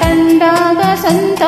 ಕಂಡಾಗ ಸಂತ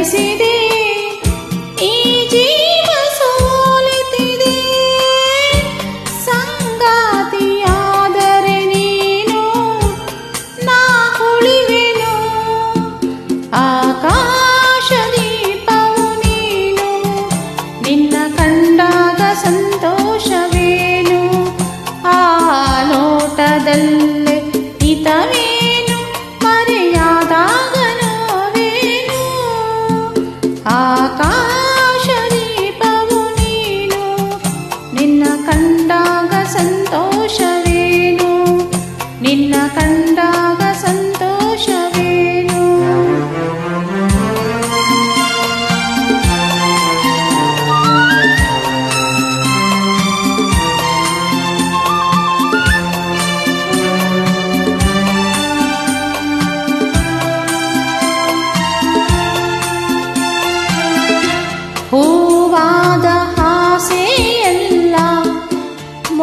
ಗಳಿಸಿದೆ ಈ ಜೀವ ಸೋಲಿತಿದೆ ಸಂಗಾತಿಯಾದರೆ ನೀನು ನಾ ಉಳಿವೆನು ಆಕಾಶ ನೀನು ನಿನ್ನ ಕಂಡಾಗ ಸಂತೋಷವೇನು ಆ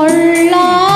儿啦！